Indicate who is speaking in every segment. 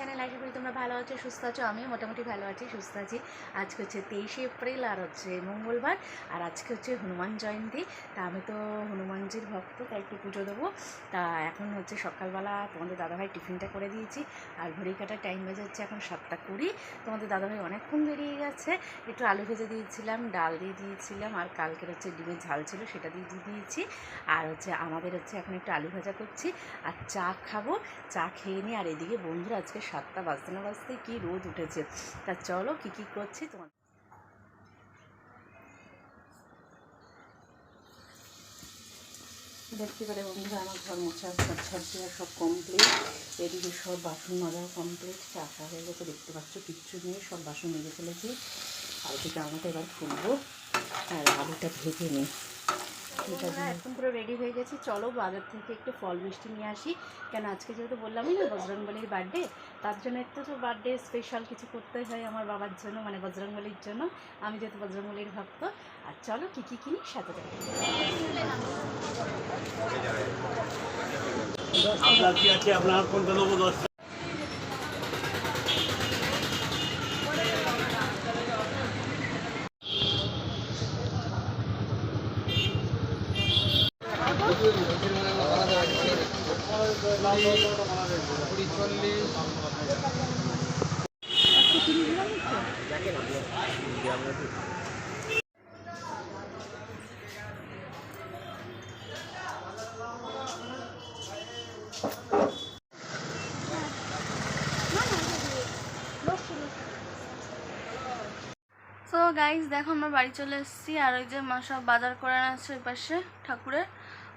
Speaker 1: Channel আশা করি ভালো আছো, সুস্থ আছো? আমিও মোটামুটি ভালো আছি, সুস্থ আছি। আজকে হচ্ছে তেইশে এপ্রিল আর হচ্ছে মঙ্গলবার, আর আজকে হচ্ছে হনুমান জয়ন্তী। তা আমি তো হনুমানজির ভক্ত, তাই একটু পুজো দেবো। তা এখন হচ্ছে সকালবেলা তোমাদের দাদাভাই টিফিনটা করে দিয়েছি, আর ঘড়ি কাটার টাইম বাজে হচ্ছে এখন সাতটা কুড়ি। তোমাদের দাদাভাই অনেকক্ষণ বেরিয়ে গেছে। একটু আলু ভেজে দিয়েছিলাম, ডাল দিয়ে দিয়েছিলাম, আর কালকের হচ্ছে ডিমের ঝাল ছিল সেটা দিয়ে দিয়ে দিয়েছি। আর হচ্ছে আমাদের হচ্ছে এখন একটু আলু ভাজা করছি, আর চা খাব, চা খেয়ে নিই আর এদিকে বন্ধুরা আজকে সাতটা বাজতে না বাজতে কি রোদ উঠেছে? তা চলো কি কি করছি তোমার দেখতে পারে বন্ধুরা আমার ঘর মোছা ঝাড় দেওয়া সব কমপ্লিট এদিকে সব বাসন মাজাও কমপ্লিট চা খা হয়ে গেছে দেখতে পাচ্ছ কিচ্ছু নিয়ে সব বাসন মেজে ফেলেছি। আর এদিকে আমাকে এবার ফুলবো আর আলুটা ভেজে নিই। ঠিক আছে। এখন পুরো রেডি হয়ে গেছি। চলো বাজার থেকে একটু ফল মিষ্টি নিয়ে আসি। কেন আজকে যেহেতু বললামই না বজরংবলির বার্থডে তার জন্য একটু তো বার্থডে স্পেশাল কিছু করতে হয় আমার বাবার জন্য মানে বজরংবলির জন্য। আমি যেহেতু বজরঙ্গলির ভক্ত। আর চলো কী কী কিনি সাথে দেখো
Speaker 2: আপনার কি
Speaker 3: সো গাইজ দেখো, আমরা বাড়ি চলে এসেছি, আর ওই যে মা সব বাজার করে আছে ওই পাশে, ঠাকুরের।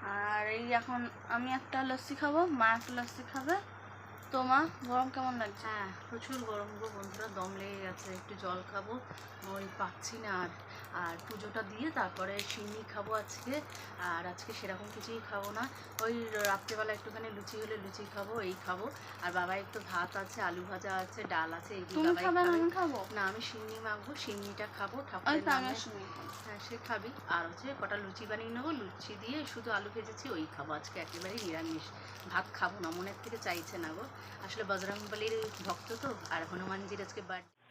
Speaker 3: আর এই এখন আমি একটা লস্যি খাব, মা একটা লস্যি খাবে। তো মা, গরম কেমন লাগছে?
Speaker 1: হ্যাঁ প্রচুর গরম গো বন্ধুরা, দম লেগে গেছে, একটু জল খাব। ওই পাচ্ছি না আর। আর পুজোটা দিয়ে তারপরে সিন্নি খাব আজকে। আর আজকে সেরকম কিছুই খাব না। ওই রাত্রেবেলা একটুখানি লুচি হলে লুচি খাব এই খাব। আর বাবা একটু ভাত আছে আলু ভাজা আছে ডাল আছে এইগুলো
Speaker 3: তুমি না আমি খাব?
Speaker 1: না আমি সিন্নি মাখবো সিন্নিটা খাব ঠাকুরের
Speaker 3: খাব।
Speaker 1: হ্যাঁ সে খাবি। আর হচ্ছে কটা লুচি বানিয়ে নেব লুচি দিয়ে শুধু আলু ভেজেছি ওই খাব। আজকে একেবারেই নিরামিষ। ভাত খাব না মনের থেকে চাইছে না গো। আসলে বজরংবলির ভক্ত তো আর হনুমানজির আজকে বার্থডে।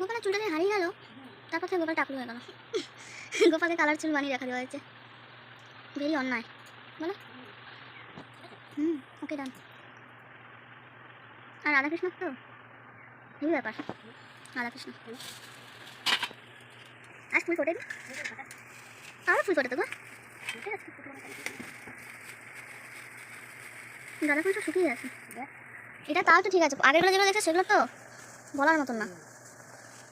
Speaker 4: গোপালের চুলটা যে হারিয়ে গেল তারপর থেকে গোপাল টাকলু হয়ে গেল। গোপালকে কালার চুল বানিয়ে দেখা দেওয়া হয়েছে। ভেরি অন্যায়। বলো। হুম ওকে ডান আর রাধাকৃষ্ণ তো? এই ব্যাপার। রাধাকৃষ্ণ। আজ ফুল ফোটেনি আরও ফুল ফোটে তো গো। রাধাকৃষ্ণ শুকিয়ে গেছে। এটা তাও তো ঠিক আছে। আগেরগুলো যেগুলো দেখছে সেগুলো তো বলার মতন না।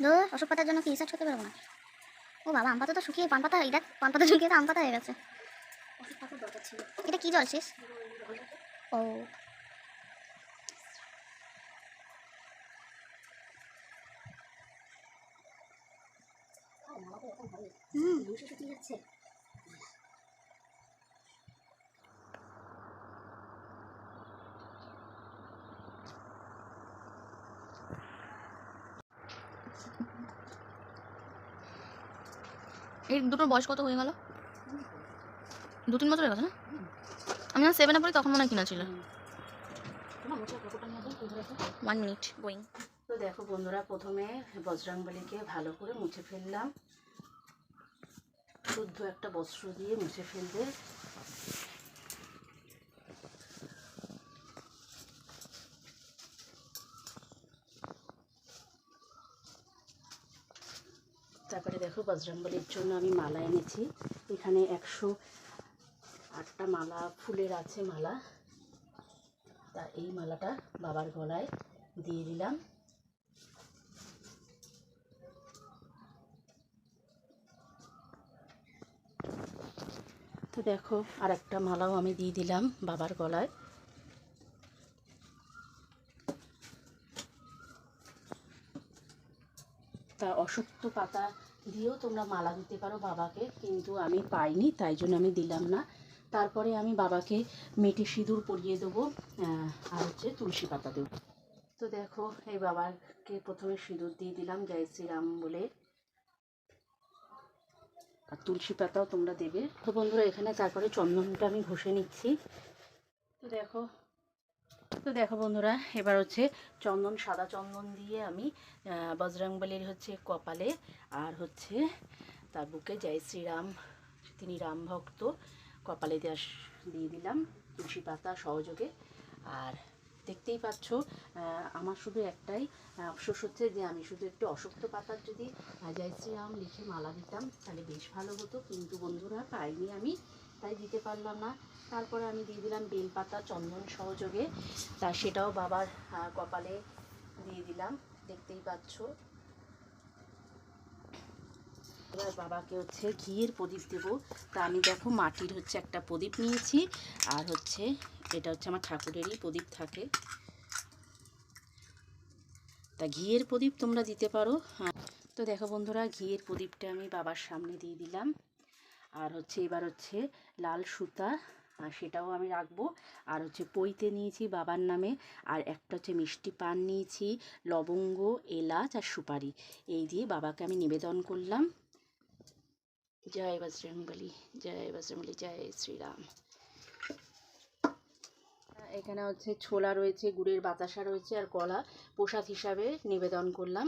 Speaker 4: ধর পাতার জন্য কি রিসার্চ করতে পারব না? ও বাবা আম পাতা তো শুকিয়ে পান পাতা এটা পান পাতা শুকিয়ে তো আম পাতা হয়ে গেছে। এটা কি জল শেষ? ও। হুম যাচ্ছে।
Speaker 3: এই দুটোর বয়স কত হয়ে গেল? দু তিন বছর হয়ে গেছে না? আমি যখন সেভেনে পড়ি তখন মনে হয় কিনা ছিল। ওয়ান মিনিট গোয়িং
Speaker 1: তো দেখো বন্ধুরা, প্রথমে বজরংবলিকে ভালো করে মুছে ফেললাম। শুদ্ধ একটা বস্ত্র দিয়ে মুছে ফেলবে। শুধু বজরংবলির জন্য আমি মালা এনেছি। এখানে একশো আটটা মালা, ফুলের আছে মালা। তা এই মালাটা বাবার গলায় দিয়ে দিলাম। তো দেখো আর একটা মালাও আমি দিয়ে দিলাম বাবার গলায়। তা অসত্য পাতা দিয়েও তোমরা মালা দিতে পারো বাবাকে, কিন্তু আমি পাইনি, তাই জন্য আমি দিলাম না। তারপরে আমি বাবাকে মেটে সিঁদুর পরিয়ে দেবো আর হচ্ছে তুলসী পাতা দেবো। তো দেখো, এই বাবাকে প্রথমে সিঁদুর দিয়ে দিলাম, জয় শ্রীরাম বলে। আর তুলসী পাতাও তোমরা দেবে। তো বন্ধুরা, এখানে তারপরে চন্দনটা আমি ঘষে নিচ্ছি। তো দেখো তো দেখো বন্ধুরা, এবার হচ্ছে চন্দন, সাদা চন্দন দিয়ে আমি বজরংবলীর হচ্ছে কপালে আর হচ্ছে তার বুকে জয় শ্রীরাম, তিনি রাম ভক্ত, কপালে দেওয়া দিয়ে দিলাম তুলসী পাতা সহযোগে। আর দেখতেই পাচ্ছ আমার শুধু একটাই আফসোস হচ্ছে যে আমি শুধু একটু অশক্ত পাতার যদি জয় শ্রীরাম লিখে মালা দিতাম, তাহলে বেশ ভালো হতো। কিন্তু বন্ধুরা, পাইনি আমি। তাই দিতে পারলাম না। তারপরে আমি দিয়ে দিলাম বেলপাতা, চন্দন সহযোগে। তা সেটাও বাবার কপালে দিয়ে দিলাম। দেখতেই পাচ্ছ। এবার বাবাকে হচ্ছে ঘিয়ের প্রদীপ দেব। তা আমি দেখো মাটির হচ্ছে একটা প্রদীপ নিয়েছি। আর হচ্ছে এটা হচ্ছে আমার ঠাকুরেরই প্রদীপ থাকে। তা ঘিয়ের প্রদীপ তোমরা দিতে পারো। হ্যাঁ। তো দেখো বন্ধুরা, ঘিয়ের প্রদীপটা আমি বাবার সামনে দিয়ে দিলাম। আর হচ্ছে এবার হচ্ছে লাল সুতা সেটাও আমি রাখব। আর হচ্ছে পইতে নিয়েছি বাবার নামে, আর একটা হচ্ছে মিষ্টি পান নিয়েছি, লবঙ্গ, এলাচ আর সুপারি। এই দিয়ে বাবাকে আমি নিবেদন করলাম। জয় বজরংবলী জয় বজরংবলী, জয় শ্রীরাম। এখানে হচ্ছে ছোলা রয়েছে, গুড়ের বাতাসা রয়েছে আর কলা। প্রসাদ হিসাবে নিবেদন করলাম।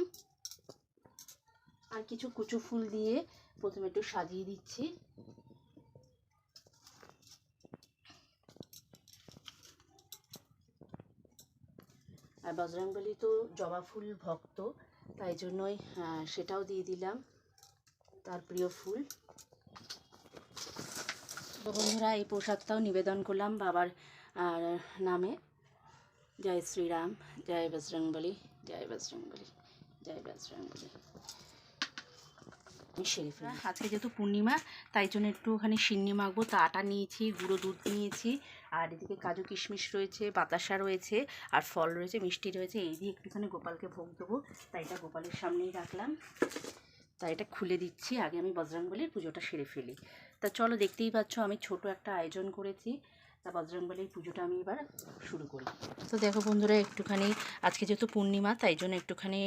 Speaker 1: আর কিছু কুচু ফুল দিয়ে প্রথমে একটু সাজিয়ে দিচ্ছি। আর বজরংবলী তো জবা ফুল ভক্ত, তাই জন্যই সেটাও দিয়ে দিলাম, তার প্রিয় ফুল। বন্ধুরা, এই পোশাকটাও নিবেদন করলাম বাবার নামে। জয় শ্রীরাম, জয় বজরংবলী জয় বজরংবলী জয় বজরংবলী সেরে ফেলি আজকে যেহেতু পূর্ণিমা তাই জন্য একটুখানি সিন্নি মাখবো তা আটা নিয়েছি গুঁড়ো দুধ নিয়েছি আর এদিকে কাজু কিশমিশ রয়েছে বাতাসা রয়েছে আর ফল রয়েছে মিষ্টি রয়েছে এই দিয়ে একটুখানি গোপালকে ভোগ দেবো তাই এটা গোপালের সামনেই রাখলাম। তাই এটা খুলে দিচ্ছি আগে আমি বজরংবলীর পুজোটা সেরে ফেলি। তা চলো দেখতেই পাচ্ছ আমি ছোট একটা আয়োজন করেছি তা বজরংবলীর পুজোটা আমি এবার শুরু করি। তো দেখো বন্ধুরা, একটুখানি আজকে যেহেতু পূর্ণিমা, তাই জন্য একটুখানি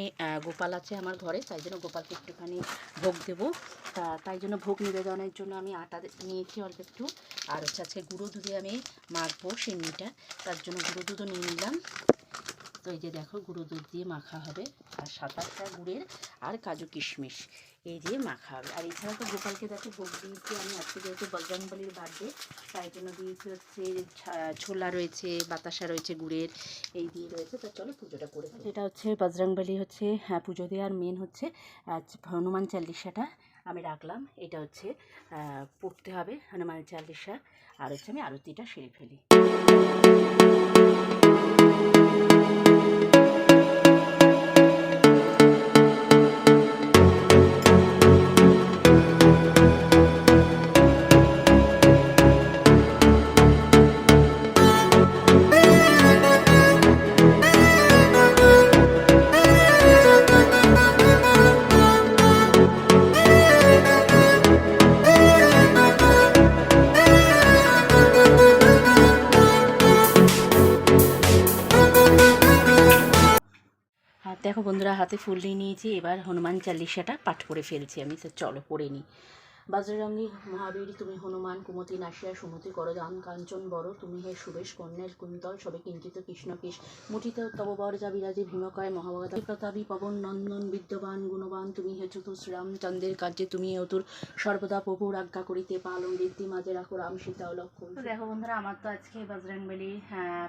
Speaker 1: গোপাল আছে আমার ঘরে, তাই জন্য গোপালকে একটুখানি ভোগ দেবো। তা তাই জন্য ভোগ নিবেদনের জন্য আমি আটা নিয়েছি অল্প একটু। আর হচ্ছে আজকে গুঁড়ো দুধে আমি মাখবো সেমনিটা, তার জন্য গুঁড়ো দুধও নিয়ে নিলাম। তো এই যে দেখো, গুঁড়ো দুধ দিয়ে মাখা হবে। আর সাত আটটা গুড়ের আর কাজু কিশমিশ এই দিয়ে মাখা হবে। আর এছাড়া তো গোপালকে দেখো, ভোগ দিয়েছি আমি। আজকে যেহেতু বজরংবলির বার্থডে তাই জন্য দিয়েছি হচ্ছে ছোলা রয়েছে, বাতাসা রয়েছে গুড়ের, এই দিয়ে রয়েছে। তো চলো পুজোটা করে। এটা হচ্ছে বজরংবলি হচ্ছে হ্যাঁ পুজো দেওয়ার মেন হচ্ছে হনুমান চাল্লিশাটা আমি রাখলাম। এটা হচ্ছে পড়তে হবে হনুমান চাল্লিশা আর হচ্ছে আমি আরতিটা সেরে ফেলি। thank you আর দেখো বন্ধুরা, হাতে ফুল নিয়ে নিয়েছি। এবার হনুমান চাল্লিশাটা পাঠ করে ফেলছি আমি, তো চলো পড়ে নিই। বজরঙ্গী মহাবীর, তুমি হনুমান, কুমতি নাশিয়া সুমতি করদান কাঞ্চন, বড়, তুমি হে সুবেশ কন্যার কুন্তল, সবে কিঞ্চিত কৃষ্ণ কৃষ। মুঠিত তব যা বিরাজে ভীমকায় মহাবগত প্রতাপী, পবন, নন্দন, বিদ্যবান, গুণবান, তুমি হে চতুর শ্রীরামচন্দ্রের কার্যে তুমি অতুর সর্বদা প্রভুর আজ্ঞা করিতে পালন রীতি মাঝে রাখো রাম, সীতা তো দেখো বন্ধুরা, আমার তো আজকে বজরংবলী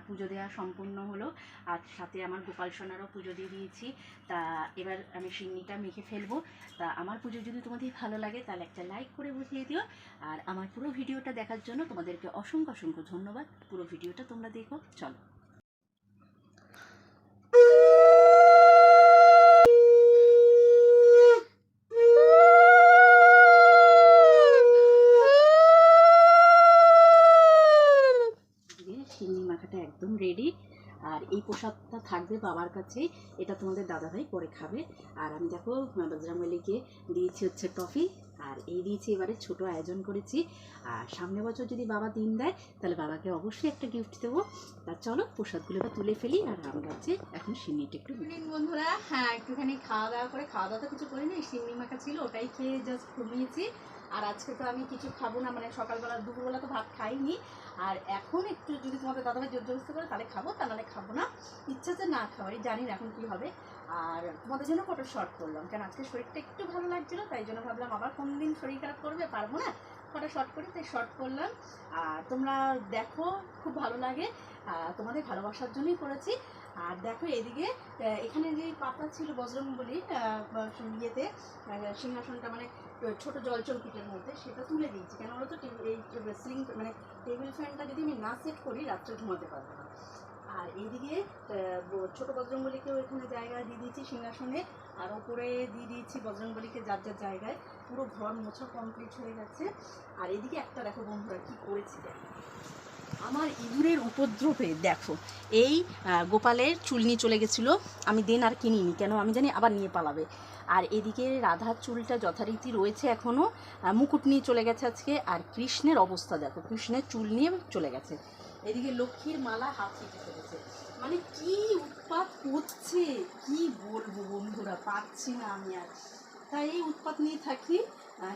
Speaker 1: পুজো দেওয়া সম্পূর্ণ হলো। আর সাথে আমার গোপাল সোনারও পুজো দিয়ে দিয়েছি। তা এবার আমি সিন্নিটা মেখে ফেলব। তা আমার পুজো যদি তোমাদের ভালো লাগে, তাহলে একটা লাইক করে বুঝিয়ে দিও। আর আমার পুরো ভিডিওটা দেখার জন্য তোমাদেরকে অসংখ্য অসংখ্য ধন্যবাদ। পুরো ভিডিওটা তোমরা দেখো। চলো। সিন্নি মাখাটা একদম রেডি
Speaker 5: আর এই প্রসাদটা থাকবে বাবার কাছে। এটা তোমাদের দাদাভাই পরে খাবে। আর আমি দেখো বজরাঙ্গলিকে দিয়েছি হচ্ছে টফি আর এই দিয়েছি, এবারে ছোট আয়োজন করেছি। আর সামনে বছর যদি বাবা দিন দেয়, তাহলে বাবাকে অবশ্যই একটা গিফট দেবো। তা চলো, প্রসাদগুলো তুলে ফেলি আর আমরা হচ্ছে এখন সিন্নিটা একটু
Speaker 1: বন্ধুরা হ্যাঁ একটুখানি খাওয়া দাওয়া করে, খাওয়া দাওয়া তো কিছু করিনি সিমনি মাখা ছিল, ওটাই খেয়ে জাস্ট ঘুমিয়েছি। আর আজকে তো আমি কিছু খাব না মানে সকালবেলা, দুপুরবেলা তো ভাত খাইনি। আর এখন একটু যদি তোমাদের দাদাভাই জোর জবস্তি করে তাহলে খাব, তা নাহলে খাব না। ইচ্ছা আছে না খাওয়ারই, জানি না এখন কি হবে। আর তোমাদের জন্য কত শর্ট করলাম। কারণ আজকে শরীরটা একটু ভালো লাগছিল, তাই জন্য ভাবলাম আবার কোন দিন শরীর খারাপ করবে পারব না? কটা শর্ট করি, তাই শর্ট করলাম। আর তোমরা দেখো, খুব ভালো লাগে। তোমাদের ভালোবাসার জন্যই করেছি। আর দেখো এদিকে এখানে যে পাতা ছিল বজরং বলি ইয়েতে সিংহাসনটা মানে ছোট জলচৌকিটার মধ্যে, সেটা তুলে দিয়েছি। কেন বলো তো টেবিল- এই সিলিং মানে টেবিল ফ্যানটা যদি আমি না সেট করি, রাত্রে ঘুমাতে পারব না। আর এইদিকে ছোট বজরংবলীকেও এখানে জায়গা দিয়ে দিয়েছি সিংহাসনে। আর ওপরে দিয়ে দিয়েছি বজরংবলীকে যার যার জায়গায়। পুরো ঘর মোছা কমপ্লিট হয়ে গেছে। আর এদিকে একটা দেখো বন্ধুরা কি করেছি আমার ইঁদুরের উপদ্রবে, দেখো, এই গোপালের চুল নিয়ে চলে গেছিল। আমি দেন আর কিনিনি, কেন আমি জানি আবার নিয়ে পালাবে। আর এদিকে রাধার চুলটা যথারীতি রয়েছে এখনও মুকুট নিয়ে চলে গেছে আজকে। আর কৃষ্ণের অবস্থা, দেখো, কৃষ্ণের চুল নিয়ে চলে গেছে। এদিকে লক্ষ্মীর মালা হাত থেকে ফেলেছে মানে কি উৎপাত করছে কি বলব বন্ধুরা পাচ্ছি না আমি আর। তাই এই উৎপাত নিয়ে থাকি।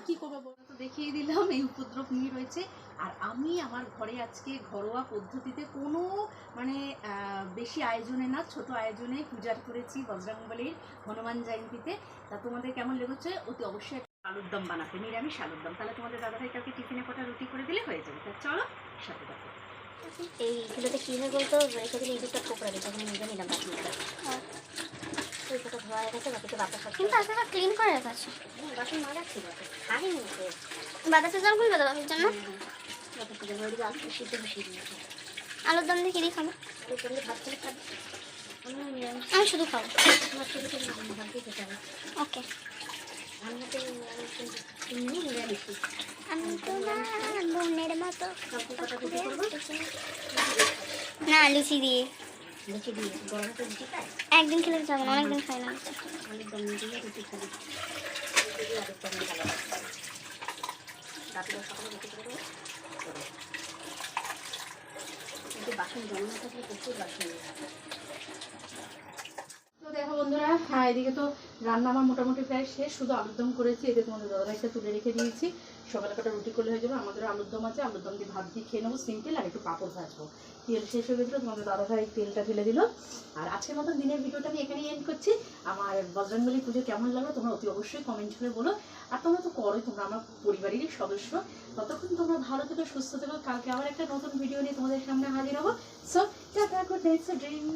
Speaker 1: কি করব বলো তো, দেখিয়ে দিলাম, এই উপদ্রব নিয়ে রয়েছে। আর আমি আমার ঘরে আজকে ঘরোয়া পদ্ধতিতে কোনো মানে বেশি আয়োজনে না, ছোট আয়োজনে পূজার করেছি বজরংবলীর হনুমান জয়ন্তীতে। তা তোমাদের কেমন লেগেছে? অতি অবশ্যই আলুর দম বানাতে, নিরামিষ আলুর দম। তাহলে তোমাদের দাদাভাই কাউকে টিফিনে কটা রুটি করে দিলে হয়ে যাবে। তা চলো, সাথে দেখো
Speaker 4: এইগুলোতে কী হয় বলতো? দিলে এই দুধটা কোপড়া দিই তখন নিজে নিলাম বাসনটা ধোয়া হয়ে গেছে বাতাস কিন্তু আপনারা ক্লিন করে রেখেছে। বাসন মাজা ছিল খাইনি বাতাসের জল খুলবে তো বাপির জন্য? আলুর দম দিয়ে দিয়ে খাব? আলুর দম দিয়ে ভাত করে খাব। আমি শুধু খাব। আমার শুধু হবে ওকে আমি তো তোমার বোনের মতো না লুচি দিয়ে একদিন খেলে যাব না অনেকদিন খাই না। বাসন জমা থাকলে প্রচুর বাসন
Speaker 5: দেখো বন্ধুরা হ্যাঁ এদিকে তো রান্না আমার মোটামুটি প্রায় শেষ। শুধু আলুর দম করেছি এতে তোমাদের দাদাভাইটা তুলে রেখে দিয়েছি। সকালে কটা রুটি করলে হয়ে যাবে আমাদের আলুর দম আছে, আলুর দম দিয়ে ভাত দিয়ে খেয়ে নেব সিম্পল আর একটু পাঁপড় ভাজবো। তেল শেষ হয়ে গেছিল, তোমাদের দাদাভাই তেলটা ফেলে দিল। আর আজকের মতো দিনের ভিডিওটা আমি এখানেই এন্ড করছি। আমার বজরঙ্গলী পুজো কেমন লাগল তোমরা অতি অবশ্যই কমেন্ট করে বলো। আর তোমরা তো করো, তোমরা আমার পরিবারেরই সদস্য। ততক্ষণ তোমরা ভালো থেকো, সুস্থ থেকো। কালকে আবার একটা নতুন ভিডিও নিয়ে তোমাদের সামনে হাজির হব। So tata night dream